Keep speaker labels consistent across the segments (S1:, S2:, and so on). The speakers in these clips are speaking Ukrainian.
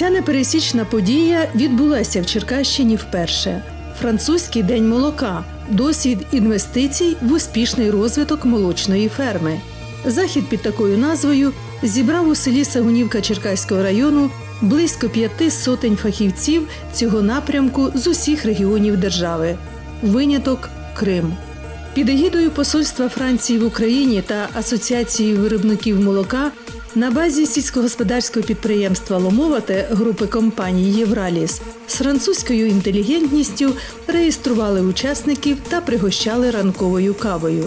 S1: Ця непересічна подія відбулася в Черкащині вперше. Французький день молока досвід інвестицій в успішний розвиток молочної ферми. Захід під такою назвою зібрав у селі Сагунівка Черкаського району близько п'яти сотень фахівців цього напрямку з усіх регіонів держави. Виняток Крим. Під егідою Посольства Франції в Україні та Асоціації виробників молока на базі сільськогосподарського підприємства Ломовате групи компаній Євраліс з французькою інтелігентністю реєстрували учасників та пригощали ранковою кавою.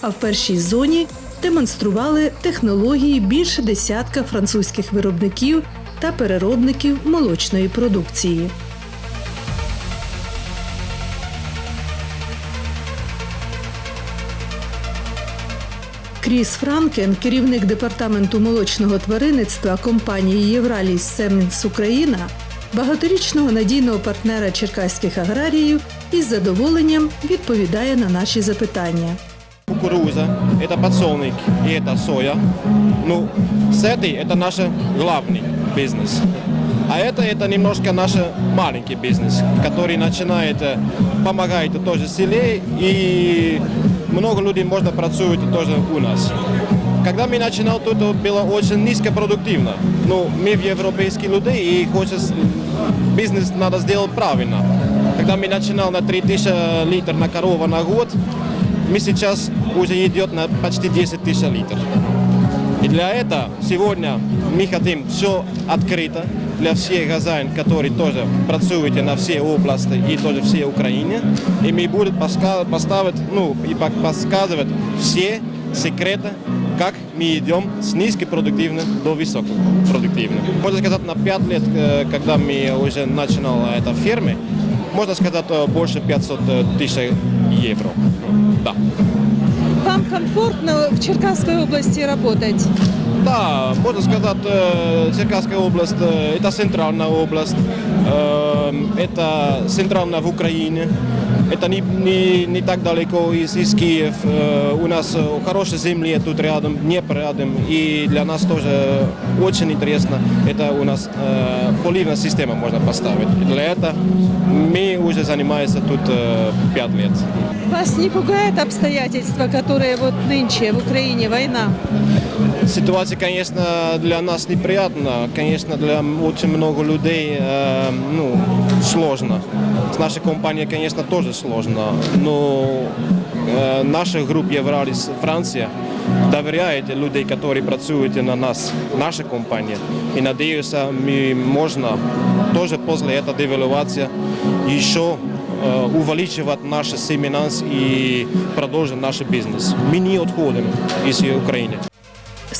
S1: А в першій зоні демонстрували технології більше десятка французьких виробників та переробників молочної продукції. Кріс Франкен, керівник департаменту молочного тваринництва компанії Євраліс Семенс Україна, багаторічного надійного партнера черкаських аграріїв, із задоволенням відповідає на наші запитання.
S2: кукуруза, это подсолнух и это соя. Ну, с этой это наш главный бизнес. А это, это немножко наш маленький бизнес, который начинает, э, помогает тоже селе и много людей можно працювать тоже у нас. Когда мы начинал, тут было очень низкопродуктивно. Ну, мы в европейские люди и хочет бизнес надо сделать правильно. Когда мы начинал на 3000 литров на корову на год, мы сейчас уже идет на почти 10 тысяч литров. И для этого сегодня мы хотим все открыто для всех хозяин, которые тоже працуют на все области и тоже все Украине. И мы будем поставить, ну, и подсказывать все секреты, как мы идем с низкопродуктивным до высокопродуктивным. Можно сказать, на 5 лет, э, когда мы уже начинал это фермы, можно сказать, э, больше 500 тысяч евро. Да.
S3: Вам комфортно в Черкасской области работать?
S2: Да, можно сказать, э, Черкасская область, э, это центральная область, э, это центральная в Украине, это не, не, не так далеко из, из Киев, у нас хорошие земли тут рядом, Днепр рядом, и для нас тоже очень интересно, это у нас поливная система можно поставить. Для этого мы уже занимаемся тут 5 лет.
S3: Вас не пугает обстоятельства, которые вот нынче в Украине война?
S2: Ситуация, конечно, для нас неприятна, конечно, для очень много людей э, ну, сложно. С нашей компанией, конечно, тоже сложно, но э, наша группа Евралис Франция доверяет людей, которые працюют на нас, наша компания. И надеюсь, мы можно тоже после этого девальвации еще э, увеличивать наш семенанс и продолжить наш бизнес. Мы не отходим из Украины.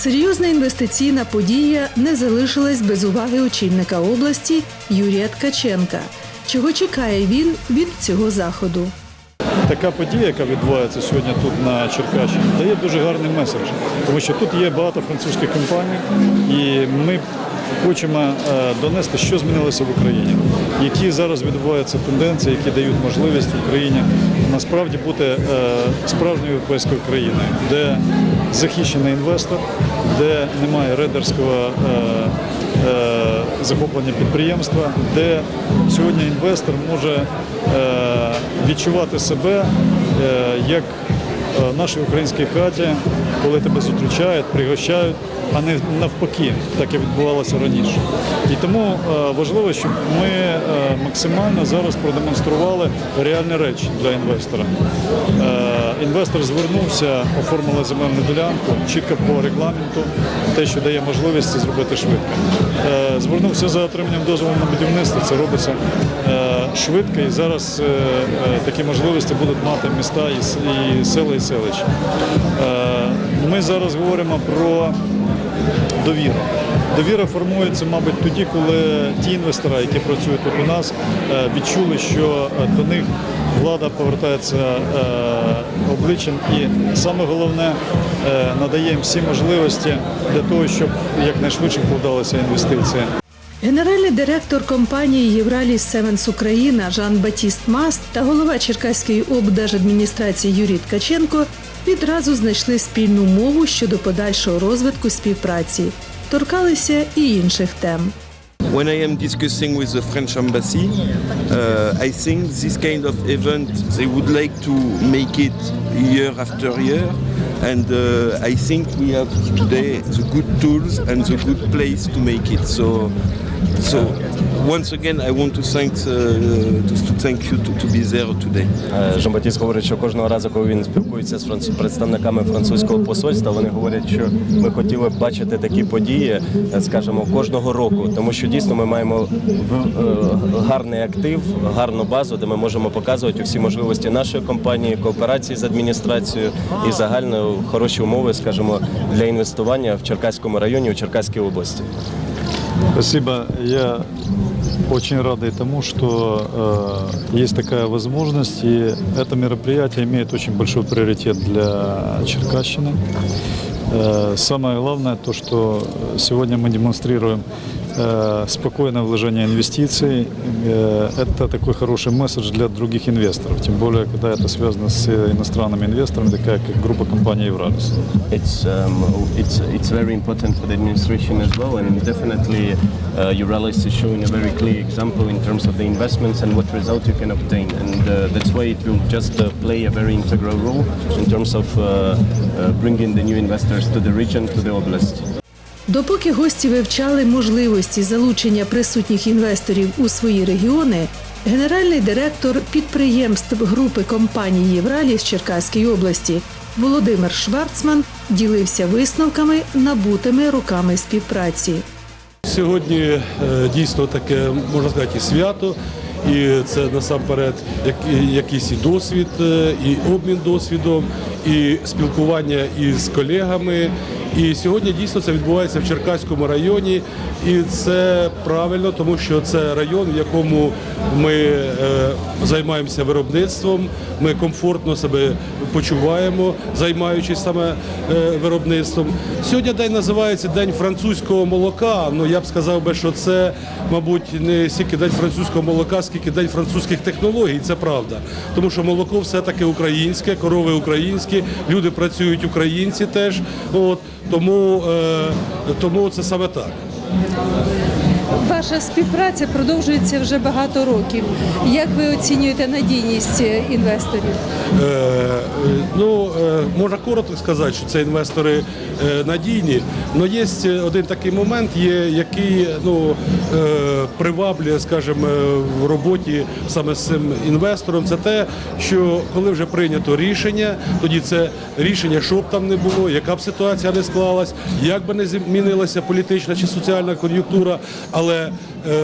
S1: Серйозна інвестиційна подія не залишилась без уваги очільника області Юрія Ткаченка. Чого чекає він від цього заходу?
S4: Така подія, яка відбувається сьогодні тут на Черкащині, дає дуже гарний меседж, тому що тут є багато французьких компаній, і ми хочемо е, донести, що змінилося в Україні, які зараз відбуваються тенденції, які дають можливість Україні насправді бути е, справжньою європейською країною, де захищений інвестор, де немає рейдерського е, е, захоплення підприємства, де сьогодні інвестор може е, відчувати себе як в нашій українській хаті, коли тебе зустрічають, пригощають, а не навпаки, так як відбувалося раніше. І тому важливо, щоб ми максимально зараз продемонстрували реальні речі для інвестора. Інвестор звернувся, оформили земельну ділянку чітко по регламенту, те, що дає можливість це зробити швидко. Е, Звернувся за отриманням дозволу на будівництво, це робиться е, швидко і зараз е, такі можливості будуть мати міста і села, і селища. Ми зараз говоримо про довіру. Довіра формується, мабуть, тоді, коли ті інвестори, які працюють тут у нас, відчули, що до них влада повертається е, обличчям і саме головне е, надає їм всі можливості для того, щоб якнайшвидше вкладалися інвестиції.
S1: Генеральний директор компанії Євраліс Севенс Україна Жан Батіст Маст та голова Черкаської облдержадміністрації Юрій Ткаченко відразу знайшли спільну мову щодо подальшого розвитку співпраці, торкалися і інших тем.
S5: When I am discussing with the French embassy, uh, I think this kind of event they would like to make it year after year, and uh, I think we have today the good tools and the good place to make it. So, so once again, I want to thank uh, to, thank you to, to be there today.
S6: Е, Жан-Батіст говорить, що кожного разу, коли він спілкується з француз- представниками французького посольства, вони говорять, що ми хотіли б бачити такі події, е, скажімо, кожного року, тому що дійсно ми маємо е, гарний актив, гарну базу, де ми можемо показувати всі можливості нашої компанії, кооперації з адміністрацією і загально хороші умови, скажімо, для інвестування в Черкаському районі, у Черкаській області.
S4: Спасибо. Я очень рад и тому, что э, есть такая возможность, и это мероприятие имеет очень большой приоритет для Черкащины. Э, самое главное то, что сегодня мы демонстрируем э, спокойное вложение инвестиций. Э, это такой хороший месседж для других инвесторов, тем более, когда это связано с иностранными инвесторами, такая как группа компании Евралис.
S6: It's um, it's it's very important for the administration as well, and definitely uh, Euralis is showing a very clear example in terms of the investments and what result you can obtain, and uh, that's why it will just uh, play a very integral role in terms of uh, uh, bringing the new investors to the region, to the oblast.
S1: Допоки гості вивчали можливості залучення присутніх інвесторів у свої регіони, генеральний директор підприємств групи компаній Євралії з Черкаської області Володимир Шварцман ділився висновками, набутими роками співпраці.
S7: Сьогодні е, дійсно таке можна сказати свято, і це насамперед якийсь і досвід, е, і обмін досвідом, і спілкування із колегами. І сьогодні дійсно це відбувається в Черкаському районі, і це правильно, тому що це район, в якому ми е, займаємося виробництвом, ми комфортно себе почуваємо, займаючись саме е, виробництвом. Сьогодні день називається День французького молока. Ну я б сказав би, що це, мабуть, не стільки день французького молока, скільки день французьких технологій. Це правда. Тому що молоко все-таки українське, корови українські, люди працюють українці теж. Тому, е, тому це саме так.
S3: Ваша співпраця продовжується вже багато років. Як ви оцінюєте надійність е, інвесторів?
S7: Е, ну, е, можна коротко сказати, що це інвестори е, надійні. Але є один такий момент, є, який ну, приваблює, скажімо, в роботі саме з цим інвестором. Це те, що коли вже прийнято рішення, тоді це рішення, що б там не було, яка б ситуація не склалась, як би не змінилася політична чи соціальна кон'юнктура, але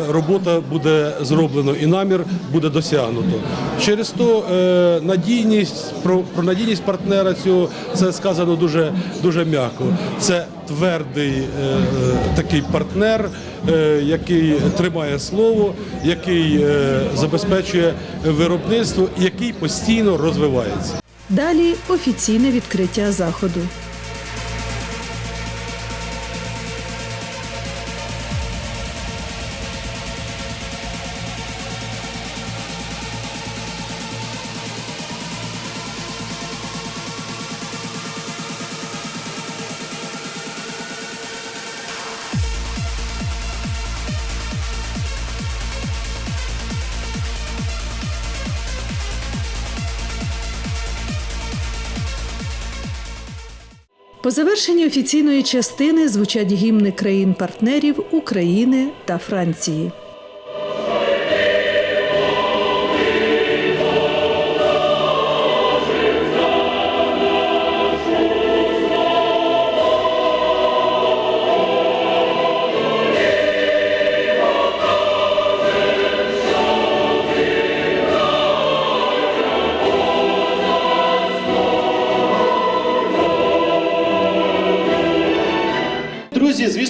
S7: робота буде зроблена і намір буде досягнуто. Через то е, надійність про, про надійність партнера цього це сказано дуже дуже м'яко. Це твердий е, е, такий партнер, е, який тримає слово, який е, забезпечує виробництво, який постійно розвивається.
S1: Далі офіційне відкриття заходу. По завершенні офіційної частини звучать гімни країн-партнерів України та Франції.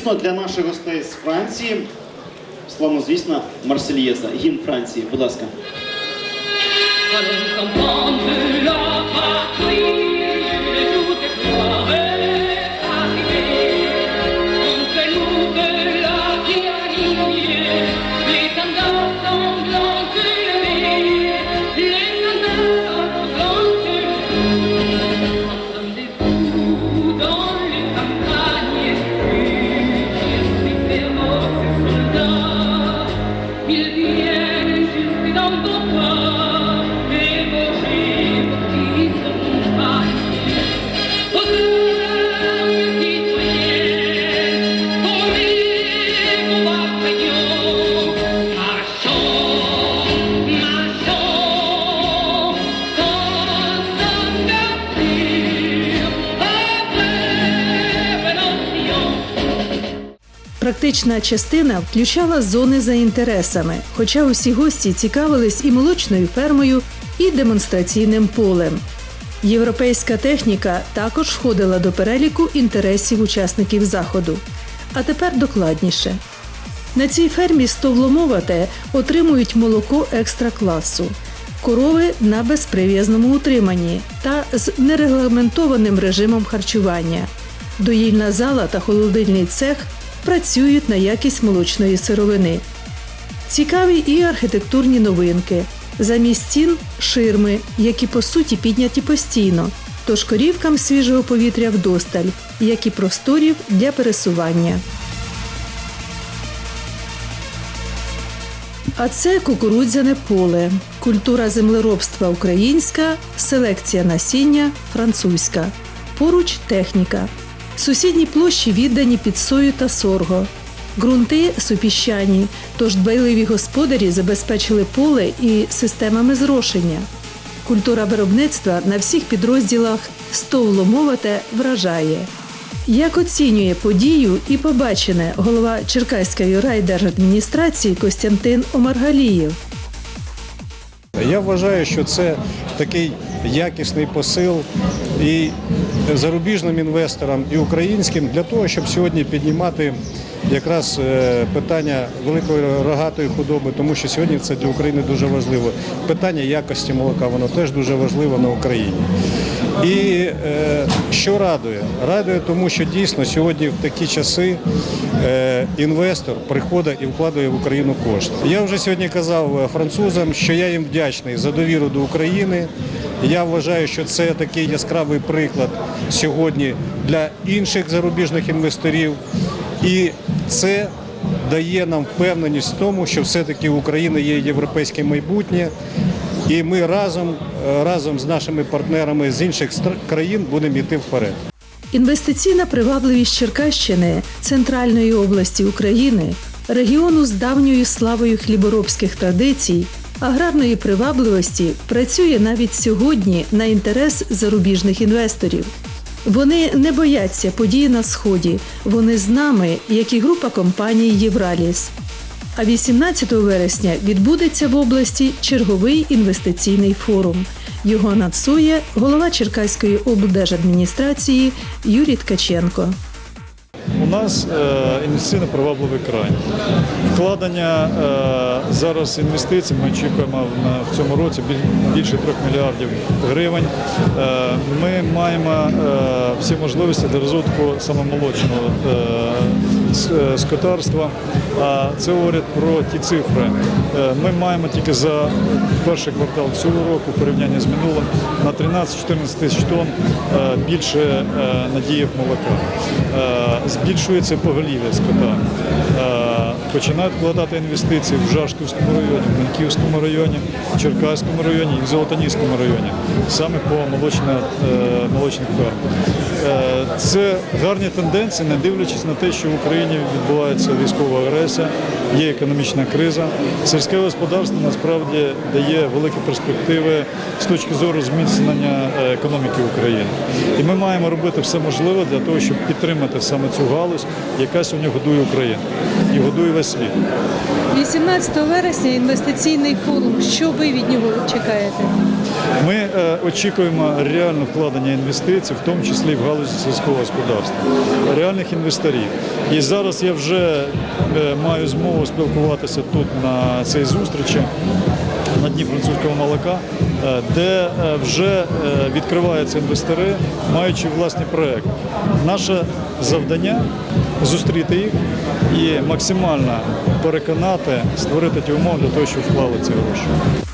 S8: Звісно, для наших гостей з Франції, славно, звісно, Марсельєза, гімн Франції. Будь ласка.
S1: Практична частина включала зони за інтересами, хоча усі гості цікавились і молочною фермою, і демонстраційним полем. Європейська техніка також входила до переліку інтересів учасників заходу. А тепер докладніше. На цій фермі стовломовате отримують молоко екстра класу, корови на безприв'язному утриманні та з нерегламентованим режимом харчування. Доїльна зала та холодильний цех працюють на якість молочної сировини. Цікаві і архітектурні новинки. Замість стін ширми, які по суті підняті постійно, тож корівкам свіжого повітря вдосталь, як і просторів для пересування. А це кукурудзяне поле, культура землеробства українська, селекція насіння французька, поруч техніка. Сусідні площі віддані під сою та сорго. Ґрунти супіщані, тож дбайливі господарі забезпечили поле і системами зрошення. Культура виробництва на всіх підрозділах стовломовате вражає. Як оцінює подію і побачене голова Черкаської райдержадміністрації Костянтин Омаргалієв?
S4: Я вважаю, що це такий якісний посил і зарубіжним інвесторам, і українським для того, щоб сьогодні піднімати якраз е, питання великої рогатої худоби, тому що сьогодні це для України дуже важливо. Питання якості молока, воно теж дуже важливо на Україні. І е, що радує? Радує, тому що дійсно сьогодні в такі часи е, інвестор приходить і вкладає в Україну кошти. Я вже сьогодні казав французам, що я їм вдячний за довіру до України. Я вважаю, що це такий яскравий приклад сьогодні для інших зарубіжних інвесторів. І це дає нам впевненість в тому, що все-таки в Україні є європейське майбутнє. І ми разом, разом з нашими партнерами з інших країн будемо йти вперед.
S1: Інвестиційна привабливість Черкащини, центральної області України, регіону з давньою славою хліборобських традицій, аграрної привабливості працює навіть сьогодні на інтерес зарубіжних інвесторів. Вони не бояться подій на сході. Вони з нами, як і група компаній Євраліс. А 18 вересня відбудеться в області черговий інвестиційний форум. Його надсує голова Черкаської облдержадміністрації Юрій Ткаченко.
S4: У нас е, інвестиційно привабливий край. Вкладення е, зараз інвестицій ми очікуємо в цьому році більше 3 мільярдів гривень. Е, ми маємо всі можливості для розвитку саме молочного е, скотарства. А це говорить про ті цифри. Е, ми маємо тільки за перший квартал цього року в порівнянні з минулим на 13-14 тисяч тонн е, більше надіїв молока. Збільшується поголів'я скота. Починають вкладати інвестиції в Жашківському районі, в Маньківському районі, в Черкаському районі і в Золотоніському районі, саме по молочних фермах. Е, Це гарні тенденції, не дивлячись на те, що в Україні відбувається військова агресія, є економічна криза. Сільське господарство насправді дає великі перспективи з точки зору зміцнення е, економіки України. І ми маємо робити все можливе для того, щоб підтримати саме цю галузь, яка сьогодні годує Україну і годує весь світ.
S3: 18 вересня інвестиційний форум. Що ви від нього чекаєте?
S4: Ми е, очікуємо реальне вкладення інвестицій, в тому числі в галузі сільського господарства, реальних інвесторів. І зараз я вже е, маю змогу спілкуватися тут на цій зустрічі. На дні французького молока, е, де вже відкриваються інвестори, маючи власні проекти. Наше завдання зустріти їх і максимально переконати, створити ті умови для того, щоб вклали ці гроші.